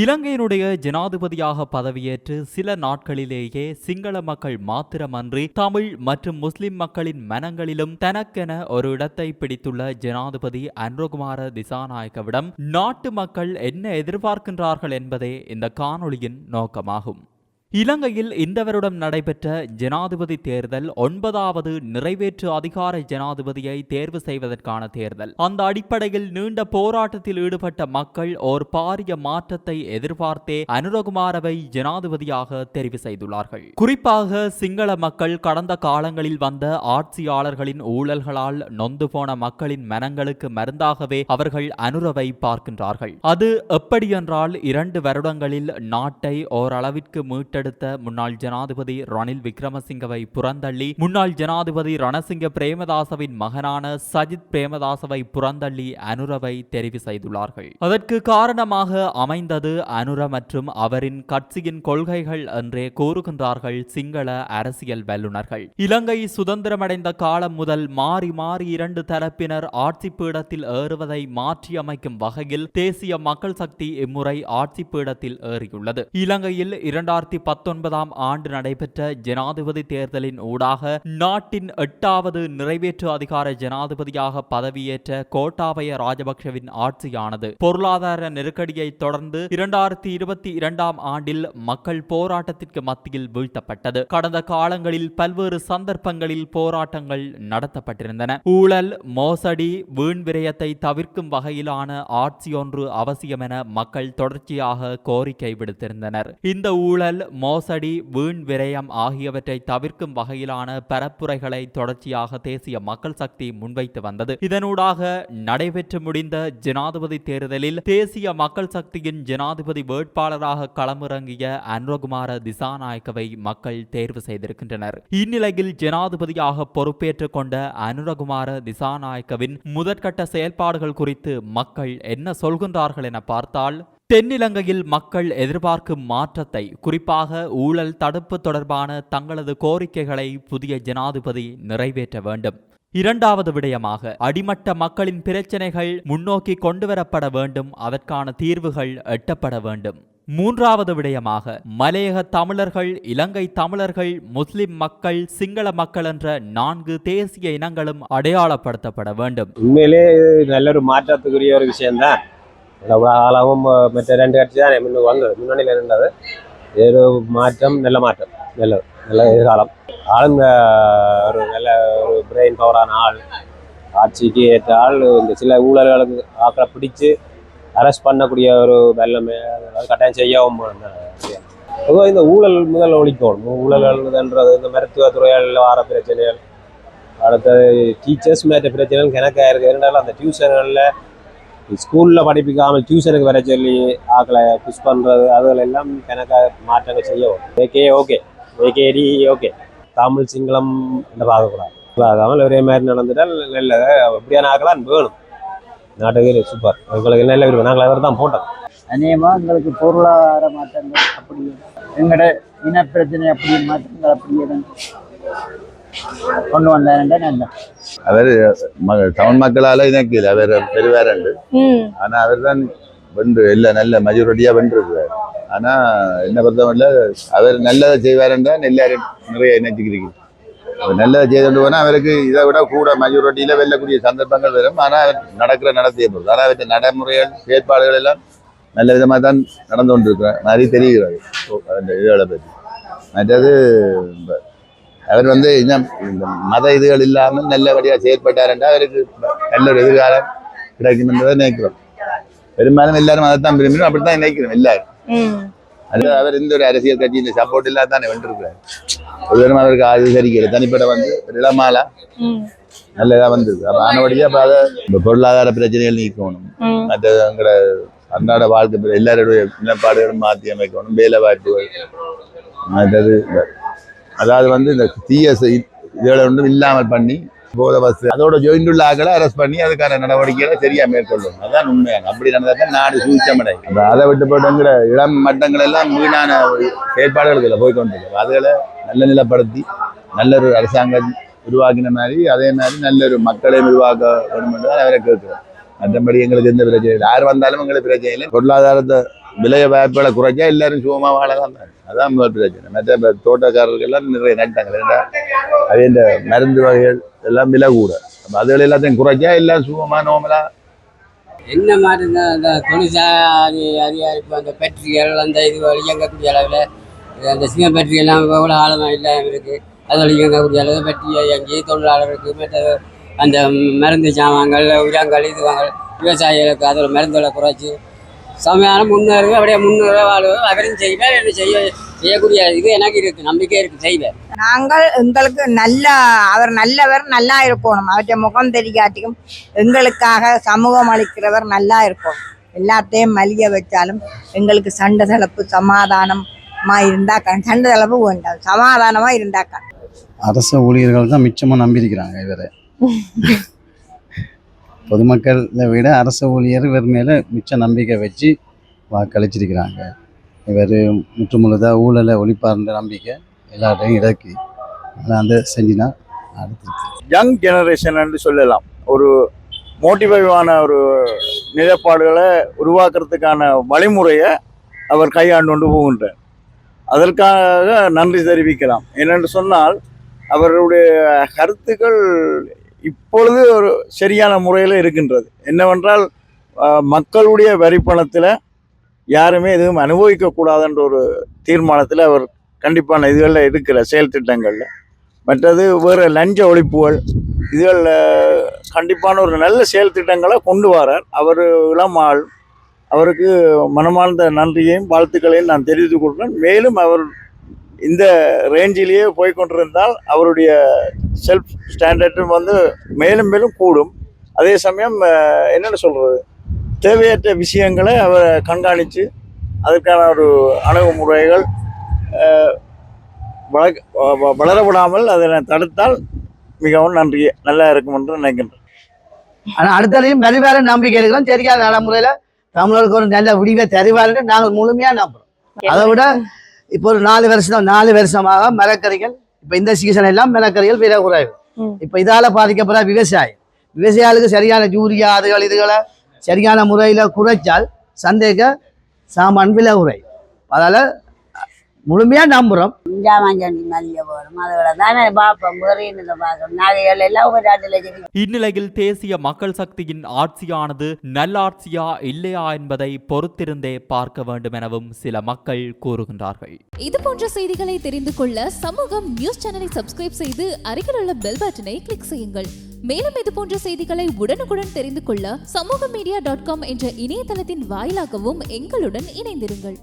இலங்கையினுடைய ஜனாதிபதியாக பதவியேற்று சில நாட்களிலேயே சிங்கள மக்கள் மாத்திரமன்றி தமிழ் மற்றும் முஸ்லிம் மக்களின் மனங்களிலும் தனக்கென ஒரு இடத்தை பிடித்துள்ள ஜனாதிபதி அன்ரோகுமார திசாநாயக்கவிடம் நாட்டு மக்கள் என்ன எதிர்பார்க்கின்றார்கள் என்பதே இந்த காணொளியின் நோக்கமாகும். இலங்கையில் இந்த வருடம் நடைபெற்ற ஜனாதிபதி தேர்தல் ஒன்பதாவது நிறைவேற்று அதிகார ஜனாதிபதியை தேர்வு செய்வதற்கான தேர்தல். அந்த அடிப்படையில் நீண்ட போராட்டத்தில் ஈடுபட்ட மக்கள் ஓர் பாரிய மாற்றத்தை எதிர்பார்த்தே அனுரகுமாரவை ஜனாதிபதியாக தெரிவு செய்துள்ளார்கள். குறிப்பாக சிங்கள மக்கள் கடந்த காலங்களில் வந்த ஆட்சியாளர்களின் ஊழல்களால் நொந்து போன மக்களின் மனங்களுக்கு மருந்தாகவே அவர்கள் அனுரவை பார்க்கின்றார்கள். அது எப்படியென்றால் இரண்டு வருடங்களில் நாட்டை ஓரளவிற்கு மீட்ட தத்தெடுத்த முன்னாள் ஜனாதிபதி ரணில் விக்ரமசிங்கவை புறந்தள்ளி முன்னாள் ஜனாதிபதி ரணசிங்க பிரேமதாசவின் மகனான சஜித் பிரேமதாசவை புறந்தள்ளி அனுரவை தெரிவு செய்துள்ளார்கள். அதற்கு காரணமாக அமைந்தது அனுர மற்றும் அவரின் கட்சியின் கொள்கைகள் என்றே கூறுகின்றார்கள் சிங்கள அரசியல் வல்லுநர்கள். இலங்கை சுதந்திரமடைந்த காலம் முதல் மாறி மாறி இரண்டு தரப்பினர் ஆட்சி பீடத்தில் ஏறுவதை மாற்றியமைக்கும் வகையில் தேசிய மக்கள் சக்தி இம்முறை ஆட்சி பீடத்தில் ஏறியுள்ளது. இலங்கையில் இரண்டாயிரத்தி பத்தொன்பதாம் ஆண்டு நடைபெற்ற ஜனாதிபதி தேர்தலின் ஊடாக நாட்டின் எட்டாவது நிறைவேற்று அதிகார ஜனாதிபதியாக பதவியேற்ற கோட்டாபய ராஜபக்ஷவின் ஆட்சியானது. பொருளாதார நெருக்கடியை தொடர்ந்து இரண்டாயிரத்தி இருபத்தி இரண்டாம் ஆண்டில் மக்கள் போராட்டத்திற்கு மத்தியில் வீழ்த்தப்பட்டது. கடந்த காலங்களில் பல்வேறு சந்தர்ப்பங்களில் போராட்டங்கள் நடத்தப்பட்டிருந்தன. ஊழல் மோசடி வீண் விரயத்தை தவிர்க்கும் வகையிலான ஆட்சியொன்று அவசியம் என மக்கள் தொடர்ச்சியாக கோரிக்கை விடுத்திருந்தனர். இந்த ஊழல் மோசடி வீண் விரயம் ஆகியவற்றை தவிர்க்கும் வகையிலான பரப்புரைகளை தொடர்ச்சியாக தேசிய மக்கள் சக்தி முன்வைத்து வந்தது. இதனூடாக நடைபெற்று முடிந்த ஜனாதிபதி தேர்தலில் தேசிய மக்கள் சக்தியின் ஜனாதிபதி வேட்பாளராக களமிறங்கிய அன்ரகுமார திசாநாயக்கவை மக்கள் தேர்வு செய்திருக்கின்றனர். இந்நிலையில் ஜனாதிபதியாக பொறுப்பேற்றுக் கொண்ட அனுரகுமார திசாநாயக்கவின் முதற்கட்ட செயல்பாடுகள் குறித்து மக்கள் என்ன சொல்கின்றார்கள் என பார்த்தால் தென்னிலங்கையில் மக்கள் எதிர்பார்க்கும் மாற்றத்தை குறிப்பாக ஊழல் தடுப்பு தொடர்பான தங்களது கோரிக்கைகளை புதிய ஜனாதிபதி நிறைவேற்ற வேண்டும். இரண்டாவது விடயமாக அடிமட்ட மக்களின் பிரச்சனைகள் முன்னோக்கி கொண்டுவரப்பட வேண்டும் அதற்கான தீர்வுகள் எட்டப்பட வேண்டும். மூன்றாவது விடயமாக மலையக தமிழர்கள் இலங்கை தமிழர்கள் முஸ்லிம் மக்கள் சிங்கள மக்கள் என்ற நான்கு தேசிய இனங்களும் அடையாளப்படுத்தப்பட வேண்டும். உண்மையிலே நல்ல ஒரு மாற்றத்துக்குரிய ஒரு விஷயம்தான். இவ்வளவு காலமும் மற்ற ரெண்டு கட்சி தான் முன்னுக்கு வந்தது முன்னணியில் இருந்தது இது மாற்றம் நல்ல மாற்றம் நல்ல நல்ல எதிர்காலம் ஆளுங்க ஒரு நல்ல ஒரு பிரெயின் பவரான ஆள் ஆட்சிக்கு ஏற்ற ஆள் இந்த சில ஊழல்களுக்கு ஆக்களை பிடிச்சு அரெஸ்ட் பண்ணக்கூடிய ஒரு வெள்ளமே கட்டாயம் செய்யவும் பொதுவாக இந்த ஊழல் முதல் ஒழிக்கணும் ஊழல்ன்றது இந்த மருத்துவத்துறைகளில் வர பிரச்சனைகள் அடுத்தது டீச்சர்ஸ் மேற்ற பிரச்சனைகள் கணக்காக இருக்குது இருந்தாலும் அந்த டியூஷன்களில் ஸ்கூலில் படிப்பிக்காமல் டியூஷனுக்கு வர சொல்லி ஆக்களை புஷ் பண்ணுறது அதுகள் எல்லாம் கணக்காக மாற்றங்கள் செய்யவும் AK okay AKD okay Tamil Sinhala என்று பார்க்கக்கூடாது. பார்க்காமல் ஒரே மாதிரி நடந்துட்டால் நல்ல அப்படியான ஆக்கலாம் வேணும். நாட்டுக்கு சூப்பர் எங்களுக்கு நல்ல விருப்பம். நாங்கள் அவர் தான் போட்டோம். அநேகமாக எங்களுக்கு பொருளாதார மாற்றங்கள் அப்படி எங்களோட இனப்பிரச்சனை அப்படி மாற்றங்கள் அப்படியே கொண்டு வந்தாருன்ற நல்ல அவர் தமிழ் மக்களால இணைக்கல. அவர் பெருவாரண்டு ஆனா அவர் தான் வென்று இல்ல நல்ல மெஜாரிட்டியா வென்றிருக்கிறார். ஆனா என்ன பொறுத்தவரையில அவர் நல்லதை செய்வாருன்னு தான் எல்லாரும் நிறைய இணைச்சிக்கிறீங்க அவர் நல்லதை செய்துட்டு போனா அவருக்கு இதை விட கூட மெஜாரிட்டியில வெல்லக்கூடிய சந்தர்ப்பங்கள் வரும். ஆனா அவர் நடக்கிற நடத்தையை பொறுத்து ஆனா அவற்றை நடைமுறைகள் செயற்பாடுகள் எல்லாம் நல்ல விதமா தான் நடந்து கொண்டிருக்கிற மாதிரி தெரிகிறது. அந்த இதுகளை பற்றி. மற்றது அவர் வந்து இன்னும் மத இதுகள் இல்லாமல் நல்லபடியா செயற்பட்டாருன்றா அவருக்கு நல்ல ஒரு எதிர்காலம் கிடைக்கும் என்பதை நினைக்கிறோம். பெரும்பாலும் எல்லாரும் அதைத்தான் விரும்பினோம் அப்படித்தான் நினைக்கிறோம் எல்லாரும். அது அவர் இந்த ஒரு அரசியல் கட்சியின் சப்போர்ட் இல்லாத தானே வென்றிருக்கிறார் ஒருவரும் அவருக்கு சரிக்கல தனிப்பட்ட வந்து இளமாலா. ம். நல்லதா வந்திருக்கு. அப்ப ஆனபடியா அப்ப அதை இந்த பொருளாதார பிரச்சனைகள் நீக்கணும். ம். மற்ற எங்களோட அன்றாட வாழ்க்கை எல்லாருடைய நிலப்பாடுகளும் மாற்றி அமைக்கணும். வேலை வாய்ப்புகள் மற்றது அதாவது வந்து இந்த தீய இதோட ஒன்றும் இல்லாமல் பண்ணி போத பஸ் அதோட ஜாயிண்ட் ஆக்களை அரெஸ்ட் பண்ணி அதுக்கான நடவடிக்கைகளை சரியா மேற்கொள்ளும். அதான் உண்மையாக அப்படி நடந்தால் நாடு சூழ்ச்சமடை அப்ப அதை விட்டு போட்டுங்கிற இளம் மட்டங்கள் எல்லாம் மீனான செயற்பாடுகளுக்கு போய் கொண்டிருக்கு. அதுகளை நல்ல நிலப்படுத்தி நல்ல ஒரு அரசாங்கம் உருவாக்கின மாதிரி அதே மாதிரி நல்ல ஒரு மக்களை உருவாக்க வேண்டும் என்று அவரை கேட்கிறோம். மற்றபடி எங்களுக்கு எந்த பிரச்சனை இல்லை. யார் வந்தாலும் எங்களுக்கு பிரச்சனை இல்லை. பொருளாதாரத்தை விலைய வாய்ப்புகளை குறைச்சா எல்லாரும் சுகமா வாழலாம் அதான் பிரச்சனை. மற்ற இப்ப தோட்டக்காரர்கள் எல்லாம் நிறைய நட்டாங்க. ஏன்டா, அது இந்த மருந்து வகைகள் எல்லாம் விலை கூட. அப்ப அதுகள் எல்லாத்தையும் குறைச்சா எல்லாம் சுகமா நோமலா என்ன மாதிரி இந்த அந்த தொழிற்சாலை அதிகாரிப்பு அந்த பேட்டரிகள் அந்த இது இயங்கக்கூடிய அளவில் அந்த சிங்க பேட்டரி எல்லாம் எவ்வளோ ஆழமாக இல்லாமல் இருக்குது அது இயங்கக்கூடிய அளவு பேட்டரியை இயங்கி தொழிலாளர்களுக்கு மற்ற அந்த மருந்து சாமான்கள் உரங்கள் இதுவாங்கள் விவசாயிகளுக்கு அதோட மருந்துகளை குறைச்சி சமையான முன்னேறுவே அப்படியே முன்னேற வாழ்வு. அவரும் செய்வேன் என்ன செய்ய செய்யக்கூடிய இது எனக்கு இருக்குது நம்பிக்கை இருக்குது செய்வேன் நாங்கள் எங்களுக்கு நல்ல அவர் நல்லவர் நல்லா இருக்கணும் அவற்றை முகம் தெரியாட்டியும் எங்களுக்காக சமூகம் அளிக்கிறவர் நல்லா இருக்கணும் எல்லாத்தையும் மலிய வச்சாலும் எங்களுக்கு சண்டை தளப்பு சமாதானமா இருந்தாக்க சண்டை தளப்பு வேண்டாம் சமாதானமா இருந்தாக்க அரச ஊழியர்கள் தான் மிச்சமாக நம்பியிருக்கிறாங்க இவரை. பொதுமக்களை விட அரசு ஊழியர் இவர் மேலே மிச்ச நம்பிக்கை வச்சு வாக்களிச்சிருக்கிறாங்க. இவர் முற்றுமுழுதாக ஊழலை ஒழிப்பார்ன்ற நம்பிக்கை எல்லாரையும் இறக்கி அதை அந்த செஞ்சினா அடுத்து யங் ஜெனரேஷன் என்று சொல்லலாம். ஒரு மோட்டிவேவான ஒரு நிலைப்பாடுகளை உருவாக்குறதுக்கான வழிமுறையை அவர் கையாண்டு கொண்டு போகின்றார். அதற்காக நன்றி தெரிவிக்கலாம். ஏனென்று சொன்னால் அவருடைய கருத்துக்கள் இப்பொழுது ஒரு சரியான முறையில் இருக்கின்றது. என்னவென்றால் மக்களுடைய வரிப்பணத்தில் யாருமே எதுவும் அனுபவிக்கக்கூடாதுன்ற ஒரு தீர்மானத்தில் அவர் கண்டிப்பான இதுகளில் இருக்கிற செயல் திட்டங்களில். மற்றது வேறு லஞ்ச ஒழிப்புகள் இதுகளில் கண்டிப்பான ஒரு நல்ல செயல் திட்டங்களை கொண்டு வரார். அவர் இளம் ஆள். அவருக்கு மனமார்ந்த நன்றியையும் வாழ்த்துக்களையும் நான் தெரிவித்துக் கொள்கிறேன். மேலும் அவர் இந்த ரேஞ்சிலேயே போய்கொண்டிருந்தால் அவருடைய செல்ஃப் ஸ்டாண்டர்டும் வந்து மேலும் மேலும் கூடும். அதே சமயம் என்னென்னு சொல்கிறது தேவையற்ற விஷயங்களை அவர் கண்காணித்து அதற்கான ஒரு அணுகுமுறைகள் வள- விடாமல் அதனை தடுத்தால் மிகவும் நன்றி நல்லா இருக்கும் என்று நினைக்கின்றேன். ஆனால் அடுத்ததையும் நிறைவேற நம்பிக்கை இருக்கிறோம் தெரியாத நடைமுறையில் தமிழருக்கு ஒரு நல்ல விடிவை தருவாருன்னு நாங்கள் முழுமையாக நம்புறோம். அதை விட இப்போ ஒரு நாலு வருஷம் நாலு வருஷமாக மரக்கறிகள் இப்போ இந்த சீசன் எல்லாம் மரக்கறிகள் விலை குறைவு. இப்போ இதால பாதிக்கப்படுற விவசாயம் விவசாயிகளுக்கு சரியான யூரியா அதுகள் இதுகளை சரியான முறையில் குறைச்சால் சந்தைக்கு சாமான் விலை குறையும். அதால் ரெண்டு லட்சம் இந்நிலையில் தேசிய மக்கள் சக்தியின் ஆட்சியானது நல்லாட்சியா இல்லையா என்பதை பொறுத்திருந்தே பார்க்க வேண்டும் எனவும் சில மக்கள் கூறுகின்றார்கள். இது போன்ற செய்திகளை தெரிந்து கொள்ள சமூகம் நியூஸ் சேனலை சப்ஸ்கிரைப் செய்து அருகில் உள்ள பெல் பட்டனை கிளிக் செய்யுங்கள். மேலும் இது போன்ற செய்திகளை உடனுக்குடன் தெரிந்து கொள்ள சமூக மீடியா டாட் காம் என்ற இணையதளத்தின் வாயிலாகவும் எங்களுடன் இணைந்திருங்கள்.